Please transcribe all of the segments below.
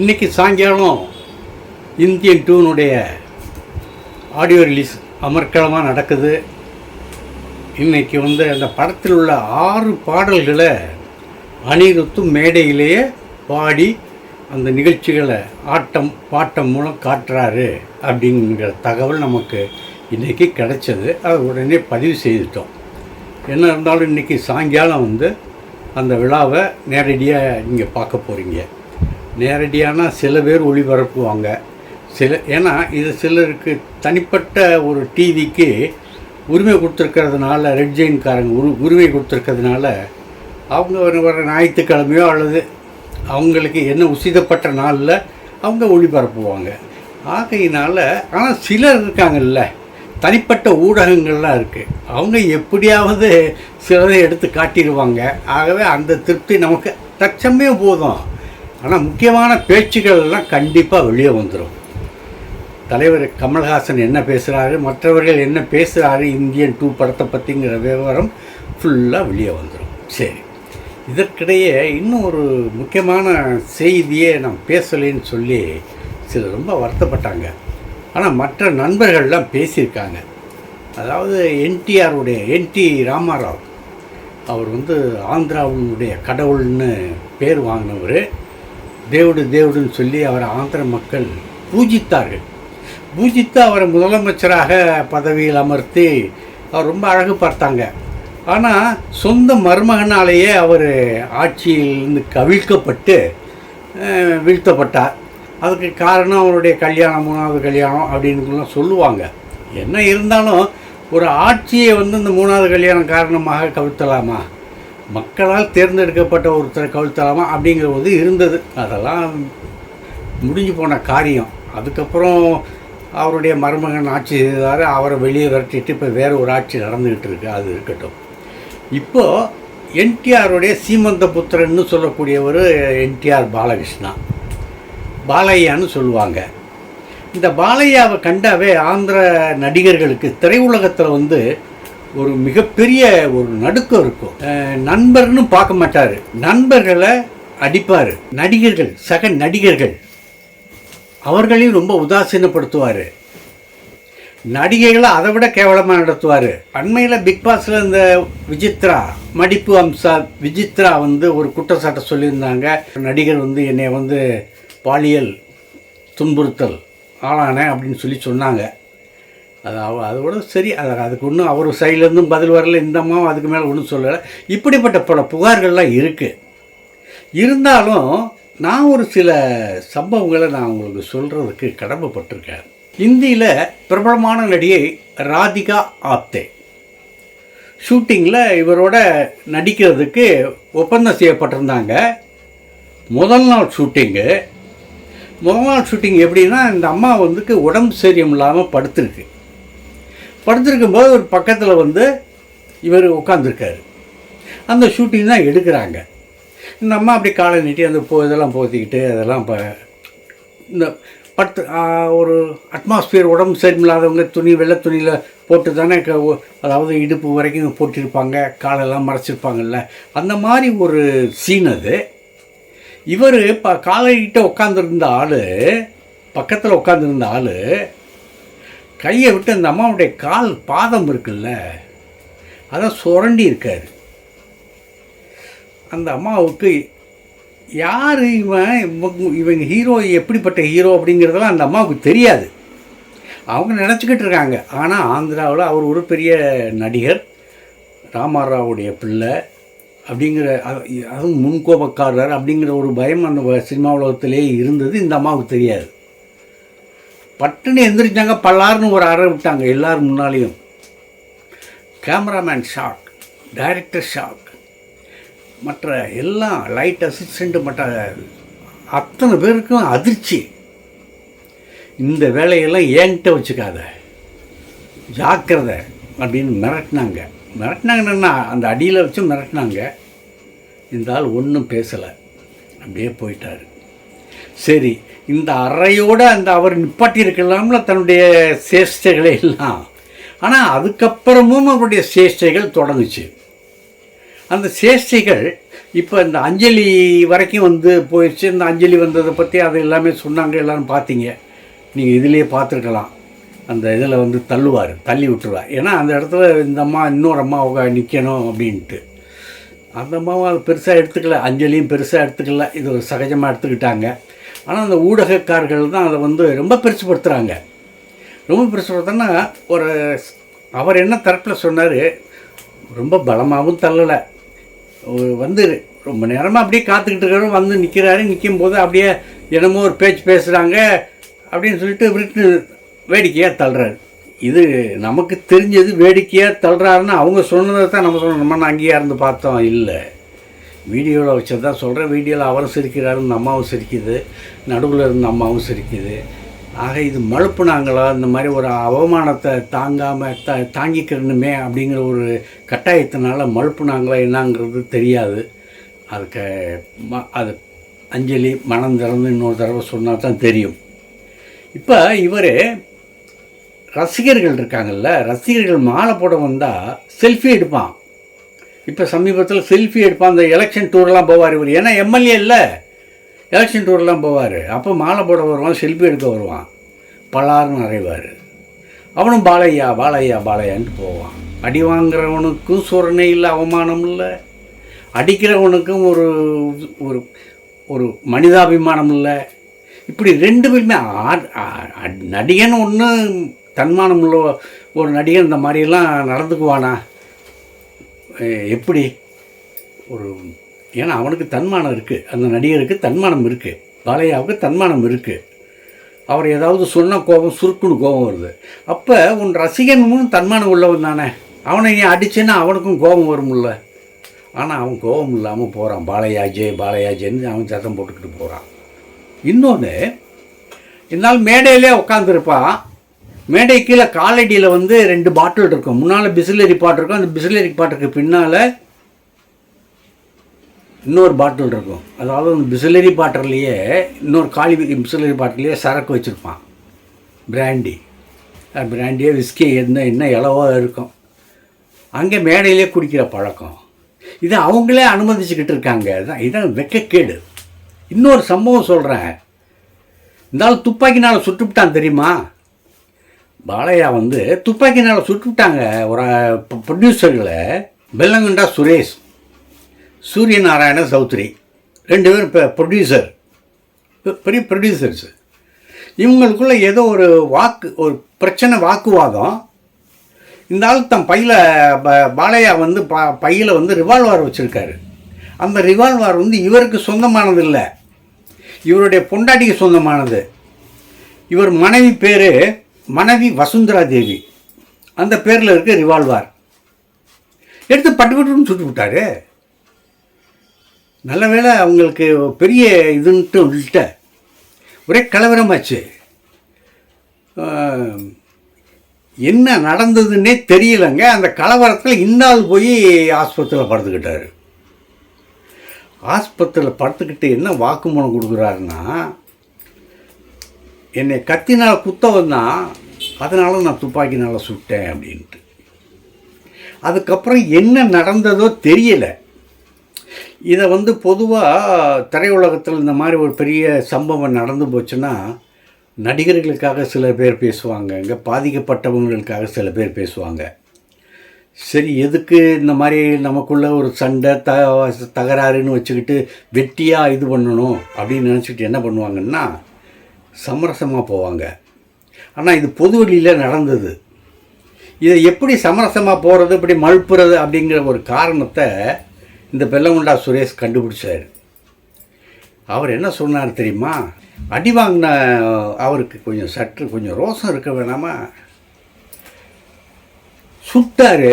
இன்னைக்கு சாயங்காலம் இந்தியன் டூனுடைய ஆடியோ ரிலீஸ் அமர்க்களமாக நடக்குது. இன்றைக்கி வந்து அந்த படத்தில் உள்ள ஆறு பாடல்களை அனிருத்தும் மேடையிலேயே பாடி அந்த நிகழ்ச்சிகளை ஆட்டம் பாட்டம் மூலம் காட்டுறாரு அப்படிங்கிற தகவல் நமக்கு இன்றைக்கி கிடைச்சது. அதை உடனே பதிவு செய்துட்டோம். என்ன இருந்தாலும் இன்றைக்கி சாயங்காலம் வந்து அந்த விழாவை நேரடியாக நீங்கள் பார்க்க போகிறீங்க நேரடியான சில பேர் ஒளிபரப்புவாங்க. சில ஏன்னா இது சிலருக்கு தனிப்பட்ட ஒரு டிவிக்கு உரிமை கொடுத்துருக்கிறதுனால ரெட் ஜெயின்காரங்க உரு உரிமை கொடுத்துருக்கிறதுனால அவங்க வர ஞாயிற்றுக்கிழமையோ அல்லது அவங்களுக்கு என்ன உசிதப்பட்ட நாளில் அவங்க ஒளிபரப்புவாங்க. ஆகையினால் ஆனால் சிலர் இருக்காங்கல்ல தனிப்பட்ட ஊடகங்கள்லாம் இருக்குது அவங்க எப்படியாவது சிலதை எடுத்து காட்டிடுவாங்க. ஆகவே அந்த திருப்தி நமக்கு தச்சமே போதும். ஆனால் முக்கியமான பேச்சுக்கள்லாம் கண்டிப்பாக வெளியே வந்துடும் தலைவர் கமல்ஹாசன் என்ன பேசுகிறாரு மற்றவர்கள் என்ன பேசுகிறாரு இந்தியன் டூ படத்தை பற்றிங்கிற விவரம் ஃபுல்லாக வெளியே வந்துடும் சரி. இதற்கிடையே இன்னும் ஒரு முக்கியமான செய்தியே நான் பேசலைன்னு சொல்லி சிலர் ரொம்ப வருத்தப்பட்டாங்க. ஆனால் மற்ற நண்பர்கள்லாம் பேசியிருக்காங்க. அதாவது என்டிஆருடைய என்டி ராமாராவ். அவர் வந்து ஆந்திராவினுடைய கடவுள்னு பேர் வாங்கினவர். தேவுடு தேவடுன்னு சொல்லி அவரை ஆந்திர மக்கள் பூஜித்தார்கள். பூஜித்து அவரை முதலமைச்சராக பதவியில் அமர்த்தி அவர் ரொம்ப அழகு பார்த்தாங்க. ஆனால் சொந்த மருமகனாலேயே அவர் ஆட்சியிலிருந்து கவிழ்க்கப்பட்டு வீழ்த்தப்பட்டார். அதுக்கு காரணம் அவருடைய கல்யாணம் மூணாவது கல்யாணம் அப்படின்னுலாம் சொல்லுவாங்க. என்ன இருந்தாலும் ஒரு ஆட்சியை வந்து இந்த மூணாவது கல்யாணம் காரணமாக கவிழ்த்தலாமா? மக்களால் தேர்ந்தெடுக்கப்பட்ட ஒருத்தரை கவிழ்த்தலாமா அப்படிங்கிற ஒரு இருந்தது. அதெல்லாம் முடிஞ்சு போன காரியம். அதுக்கப்புறம் அவருடைய மருமகன் ஆட்சி செய்தார். அவரை வெளியே விரட்டிட்டு இப்போ வேறு ஒரு ஆட்சி நடந்துக்கிட்டு இருக்கு. அது இருக்கட்டும். இப்போது என்டிஆருடைய சீமந்த புத்திரன்னு சொல்லக்கூடியவர் என்டிஆர் பாலகிருஷ்ணா. பாலையான்னு சொல்லுவாங்க. இந்த பாலையாவை கண்டாவே ஆந்திர நடிகர்களுக்கு திரையுலகத்தில் வந்து ஒரு மிகப்பெரிய ஒரு நடுக்கம் இருக்கும். நண்பர்னு பார்க்க மாட்டார். நண்பர்களை அடிப்பார். நடிகர்கள் சக நடிகர்கள் அவர்களையும் ரொம்ப உதாசீனப்படுத்துவார். நடிகைகளை அதை விட கேவலமாக நடத்துவார். அண்மையில் பிக் பாஸில் இந்த விஜித்ரா மடிப்பு அம்சா விஜித்ரா வந்து ஒரு குற்றச்சாட்டை சொல்லியிருந்தாங்க. நடிகர் வந்து என்னை வந்து பாலியல் துன்புறுத்தல் ஆளானேன் அப்படின்னு சொல்லி சொன்னாங்க. அது அவ அதோட சரி அது அதுக்கு ஒன்றும் அவர் சைட்லேருந்தும் பதில் வரல இந்த அம்மாவும் அதுக்கு மேலே ஒன்றும் சொல்லலை. இப்படிப்பட்ட பல புகார்கள்லாம் இருக்குது இருந்தாலும் நான் ஒரு சில சம்பவங்களை நான் உங்களுக்கு சொல்கிறதுக்கு கடமைப்பட்டிருக்கேன். இந்தியில் பிரபலமான நடிகை ராதிகா ஆப்தே. ஷூட்டிங்கில் இவரோட நடிக்கிறதுக்கு ஒப்பந்தம் செய்யப்பட்டிருந்தாங்க. முதல் நாள் ஷூட்டிங்கு. முதல் நாள் ஷூட்டிங் எப்படின்னா இந்த அம்மா வந்துக்கு உடம்பு சரியம் இல்லாமல் படுத்திருக்கும் போது ஒரு பக்கத்தில் வந்து இவர் உட்காந்துருக்காரு அந்த ஷூட்டிங் தான் எடுக்கிறாங்க. இந்த அம்மா அப்படி காலை நீட்டி அந்த போ இதெல்லாம் போத்திக்கிட்டு அதெல்லாம் இப்போ இந்த படுத்து ஒரு அட்மாஸ்பியர் உடம்பு சரியில்லாதவங்க துணி வெள்ளை துணியில் போட்டு தானே க- அதாவது இடுப்பு வரைக்கும் போட்டிருப்பாங்க காலெல்லாம் மறைச்சிருப்பாங்கல்ல. அந்த மாதிரி ஒரு சீன் அது. இவர் இப்போ காலைகிட்ட உட்காந்துருந்த ஆள் பக்கத்தில் உட்காந்துருந்த ஆள் கையை விட்டு அந்த அம்மாவுடைய கால் பாதம் இருக்குல்ல அதை சுரண்டி இருக்காரு. அந்த அம்மாவுக்கு யார் இவன் இவங்க ஹீரோ எப்படிப்பட்ட ஹீரோ அப்படிங்கிறதெல்லாம் அந்த அம்மாவுக்கு தெரியாது. அவங்க நினச்சிக்கிட்டு இருக்காங்க. ஆனால் ஆந்திராவில் அவர் ஒரு பெரிய நடிகர் ராமாராவுடைய பிள்ளை அப்படிங்கிற அதுவும் முன்கோபக்காரர் அப்படிங்கிற ஒரு பயம் அந்த சினிமா உலகத்திலே இருந்தது இந்த அம்மாவுக்கு தெரியாது. பட்டுன்னு எந்திரிச்சாங்க பல்லாருன்னு ஒரு அறை விட்டாங்க எல்லாரும் முன்னாலேயும். கேமராமேன் ஷாக் டைரக்டர் ஷாக் மற்ற எல்லாம் லைட் அசிஸ்டண்ட்டு மற்ற அத்தனை பேருக்கும் அதிர்ச்சி. இந்த வேலையெல்லாம் ஏங்கிட்ட வச்சுக்காத. ஜாக்கிரதை அப்படின்னு மிரட்டினாங்க. மிரட்டினாங்கன்னா அந்த அடியில் வச்சு மிரட்டினாங்க. இந்த ஆள் ஒன்றும் பேசலை. அப்படியே போயிட்டார். சரி இந்த அறையோடு அந்த அவர் நிப்பாட்டி இருக்கலாம்ல தன்னுடைய சேஷ்டைகளை எல்லாம். ஆனால் அதுக்கப்புறமும் அவருடைய சேஷ்டைகள் தொடங்குச்சு. அந்த சேஷ்டைகள் இப்போ இந்த அஞ்சலி வரைக்கும் வந்து போயிடுச்சு இந்த அஞ்சலி வந்ததை பற்றி அது எல்லாமே சொன்னாங்க எல்லாரும் பார்த்தீங்க. நீங்கள் இதிலேயே பார்த்துருக்கலாம். அந்த இதில் வந்து தள்ளுவார் தள்ளி விட்டுருவார். ஏன்னா அந்த இடத்துல இந்த அம்மா இன்னொரு அம்மா அவங்க நிற்கணும் அப்படின்ட்டு. அந்த அம்மாவும் அது பெருசாக எடுத்துக்கல அஞ்சலியும் பெருசாக எடுத்துக்கல. இது ஒரு சகஜமாக எடுத்துக்கிட்டாங்க. ஆனால் அந்த ஊடகக்காரர்கள் தான் அதை வந்து ரொம்ப பெருசுப்படுத்துகிறாங்க ரொம்ப பெருசுப்படுத்தினா ஒரு அவர் என்ன தரப்பில் சொன்னார் ரொம்ப பலமாகவும் தள்ளலை. ஒரு வந்து ரொம்ப நேரமாக அப்படியே காத்துக்கிட்டு இருக்கிறவர் வந்து நிற்கிறாரு நிற்கும் போது அப்படியே என்னமோ ஒரு பேச்சு பேசுகிறாங்க அப்படின்னு சொல்லிட்டு விட்டு வேடிக்கையாக தள்ளுறாரு. இது நமக்கு தெரிஞ்சது வேடிக்கையாக தள்ளுறாருன்னு அவங்க சொன்னதை தான் நம்ம சொன்னோம். நம்ம அங்கேயே இருந்து பார்த்தோம். இல்லை. வீடியோவில் வச்சது தான் சொல்கிறேன். வீடியோவில் அவரும் சிரிக்கிறாரு இந்த அம்மாவும் சிரிக்குது. நடுவில் இருந்த அம்மாவும் சிரிக்குது. ஆக இது மழுப்புனாங்களா இந்த மாதிரி ஒரு அவமானத்தை தாங்காமல் த தாங்கிக்கிறணுமே அப்படிங்கிற ஒரு கட்டாயத்தினால மழுப்புனாங்களா என்னங்கிறது தெரியாது. அதுக்கு ம அது அஞ்சலி மனம் திறந்து இன்னொரு தடவை சொன்னால் தான் தெரியும். இப்போ இவர் ரசிகர்கள் இருக்காங்கல்ல? ரசிகர்கள் மாலை போட வந்தால் செல்ஃபி எடுப்பான். இப்போ சமீபத்தில் செல்ஃபி எடுப்பான் அந்த எலெக்ஷன் டூர்லாம் போவார் இவர். ஏன்னா எம்எல்ஏ இல்லை. எலெக்ஷன் டூர்லாம் போவார். அப்போ மாலை போட வருவான் செல்ஃபி எடுக்க வருவான். பலார்னு அறைவார். அவனும் பாலையா பாலையா பாலையான்ட்டு போவான். அடி வாங்குறவனுக்கும் சொரணை இல்லை அவமானம் இல்லை. அடிக்கிறவனுக்கும் ஒரு ஒரு ஒரு மனிதாபிமானம் இல்லை. இப்படி ரெண்டு பேருமே நடிகன் ஒன்று தன்மானம் உள்ள ஒரு நடிகன் இந்த மாதிரிலாம் நடந்துக்குவானா? எப்படி? ஒரு ஏன்னா அவனுக்கு தன்மானம் இருக்குது அந்த நடிகருக்கு தன்மானம் இருக்குது பாலையாவுக்கு தன்மானம் இருக்குது அவர் ஏதாவது சொன்னால் கோபம் சுருக்குன்னு கோபம் வருது. அப்போ உன் ரசிகனும் தன்மானம் உள்ளவன் தானே. அவனை நீ அடிச்சேன்னா அவனுக்கும் கோபம் வரும்ல. ஆனால் அவன் கோபம் இல்லாமல் போகிறான் பாலையாஜே பாலையாஜேன்னு அவன் சத்தம் போட்டுக்கிட்டு போகிறான் இன்னொன்று இந்நாள் மேடையிலே உட்காந்துருப்பான் மேடை கீழே காலடியில் வந்து ரெண்டு பாட்டில் இருக்கும். முன்னால் பிஸ்லரி பாட்டு இருக்கும். அந்த பிஸ்லரி பாட்டுக்கு பின்னால் இன்னொரு பாட்டில் இருக்கும். அதாவது அந்த பிஸ்லரி பாட்டிலேயே இன்னொரு காலி பிசிலரி பாட்டிலேயே சரக்கு வச்சுருப்பான். பிராண்டி. பிராண்டியே விஸ்கி என்ன என்ன இலவோ இருக்கும். அங்கே மேடையிலே குடிக்கிற பழக்கம். இதை அவங்களே அனுமதிச்சுக்கிட்டு இருக்காங்க. இதான் இதான் வெக்கக்கேடு. இன்னொரு சம்பவம் சொல்கிறேன் இருந்தாலும் துப்பாக்கினால் சுட்டுவிட்டான் தெரியுமா? பாலையா வந்து துப்பாக்கினால் சுட்டுவிட்டாங்க ஒரு ப்ரொடியூசர்களை பெல்லங்கண்டா சுரேஷ் சூரிய நாராயண சௌத்ரி. ரெண்டு பேரும் இப்போ ப்ரொடியூசர் பெரிய ப்ரொடியூசர்ஸ் இவங்களுக்குள்ளே ஏதோ ஒரு வாக்கு ஒரு பிரச்சனை வாக்குவாதம். இந்த ஆள் தன் பையில் பாலையா வந்து ப பையில் வந்து ரிவால்வர் வச்சுருக்காரு. அந்த ரிவால்வர் வந்து இவருக்கு சொந்தமானது இல்லை. இவருடைய பொண்டாட்டிக்கு சொந்தமானது. இவர் மனைவி பேர் மனைவி வசுந்தரா தேவி அந்த பேரில் இருக்க ரிவால்வார். எடுத்து பட்டுப்பட்டுன்னு சுட்டு விட்டாரு. நல்ல வேளை அவங்களுக்கு பெரிய இதுன்ட்டு உள்ளிட்ட ஒரே கலவரமாச்சு. என்ன நடந்ததுன்னே தெரியலங்க. அந்த கலவரத்தில் இன்னால் போய் ஆஸ்பத்திரியில் படுத்துக்கிட்டார். ஆஸ்பத்திரியில் படுத்துக்கிட்டு என்ன வாக்குமூலம் கொடுக்குறாருன்னா என்னை கத்தினால் குத்த வந்தான் அதனால் நான் துப்பாக்கினால் சுட்டேன் அப்படின்ட்டு. அதுக்கப்புறம் என்ன நடந்ததோ தெரியலை. இதை வந்து பொதுவாக திரையுலகத்தில் இந்த மாதிரி ஒரு பெரிய சம்பவம் நடந்து போச்சுன்னா நடிகர்களுக்காக சில பேர் பேசுவாங்க இங்கே பாதிக்கப்பட்டவங்களுக்காக சில பேர் பேசுவாங்க. சரி எதுக்கு இந்த மாதிரி நமக்குள்ளே ஒரு சண்டை த தகராறுன்னு வச்சுக்கிட்டு வெட்டியாக இது பண்ணணும் அப்படின்னு நினச்சிக்கிட்டு என்ன பண்ணுவாங்கன்னா சமரசமாக போவாங்க. ஆனால் இது பொது வழியில் நடந்தது. இதை எப்படி சமரசமாக போகிறது இப்படி மழுப்புறது அப்படிங்கிற ஒரு காரணத்தை இந்த பெல்லமுண்டா சுரேஷ் கண்டுபிடிச்சார். அவர் என்ன சொன்னார் தெரியுமா? அடி வாங்கின அவருக்கு கொஞ்சம் சற்று கொஞ்சம் ரோசம் இருக்க வேணாமா? சுட்டார்.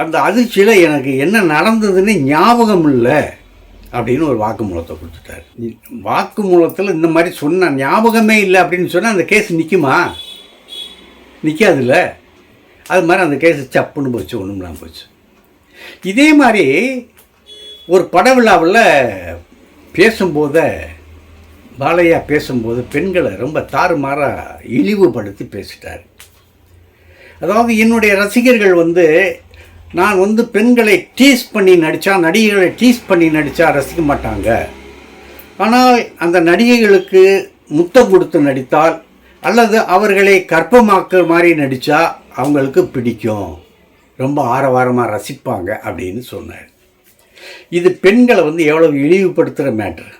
அந்த அதிர்ச்சியில் எனக்கு என்ன நடந்ததுன்னு ஞாபகம் இல்லை அப்படின்னு ஒரு வாக்குமூலத்தை கொடுத்துட்டார். வாக்குமூலத்தில் இந்த மாதிரி சொன்ன ஞாபகமே இல்லை அப்படின்னு சொன்னால் அந்த கேஸ் நிற்குமா நிற்காதுல்ல அது மாதிரி அந்த கேஸ் சப்புன்னு போச்சு ஒன்றும்லாம் போச்சு. இதே மாதிரி ஒரு பட விழாவில் பேசும்போது பாலையா பேசும்போது பெண்களை ரொம்ப தாறுமாறாக இழிவுபடுத்தி பேசிட்டார். அதாவது என்னுடைய ரசிகர்கள் வந்து நான் வந்து பெண்களை டீஸ் பண்ணி நடித்தா நடிகைகளை டீஸ் பண்ணி நடித்தா ரசிக்க மாட்டாங்க. ஆனால் அந்த நடிகைகளுக்கு முத்தம் கொடுத்து நடித்தால் அல்லது அவர்களை கற்பமாக்குற மாதிரி நடித்தா அவங்களுக்கு பிடிக்கும். ரொம்ப ஆரவாரமாக ரசிப்பாங்க அப்படின்னு சொன்னார். இது பெண்களை வந்து எவ்வளவு இழிவுபடுத்துகிற மேட்ரு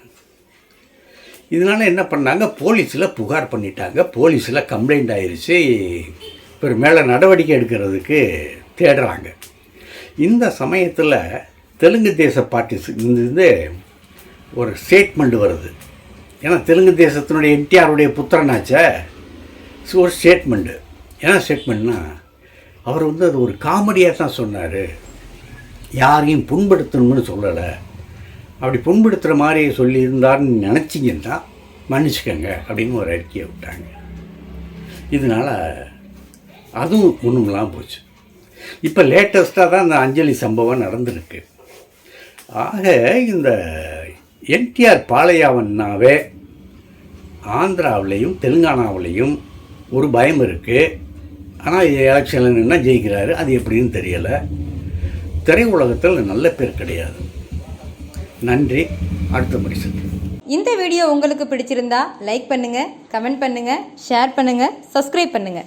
இதனால் என்ன பண்ணாங்க? போலீஸில் புகார் பண்ணிட்டாங்க. போலீஸில் கம்ப்ளைண்ட் ஆயிடுச்சு இப்போ மேலே நடவடிக்கை எடுக்கிறதுக்கு தேடுறாங்க. இந்த சமயத்தில் தெலுங்கு தேச பார்ட்டிஸ் இருந்து ஒரு ஸ்டேட்மெண்ட் வருது. ஏன்னா தெலுங்கு தேசத்தினுடைய என்டிஆருடைய புத்திரனாச்சே? ஸோ ஒரு ஸ்டேட்மெண்ட்டு என்ன ஸ்டேட்மெண்ட்னா அவர் வந்து அது ஒரு காமெடியாக தான் சொன்னார். யாரையும் புண்படுத்தணும்னு சொல்லலை. அப்படி புண்படுத்துகிற மாதிரி சொல்லியிருந்தாருன்னு நினச்சிங்கன்னா மன்னிச்சுக்கோங்க அப்படின்னு ஒரு அறிக்கையை விட்டாங்க. இதனால் அதுவும் ஒன்றுமெல்லாம் போச்சு. இப்போ லேட்டஸ்ட்டாக தான் இந்த அஞ்சலி சம்பவம் நடந்திருக்கு. ஆக இந்த என்டிஆர் பாளையாவன்னாவே ஆந்திராவிலையும் தெலுங்கானாவிலையும் ஒரு பயம் இருக்குது ஆனால் எலெக்ஷனில் நின்னா ஜெயிக்கிறாரு. அது எப்படின்னு தெரியலை. திரையுலகத்தில் நல்ல பேர் கிடையாது. நன்றி. அடுத்த பரிசு இந்த வீடியோ உங்களுக்கு பிடிச்சிருந்தா லைக் பண்ணுங்கள் கமெண்ட் பண்ணுங்கள் ஷேர் பண்ணுங்கள் சப்ஸ்கிரைப் பண்ணுங்கள்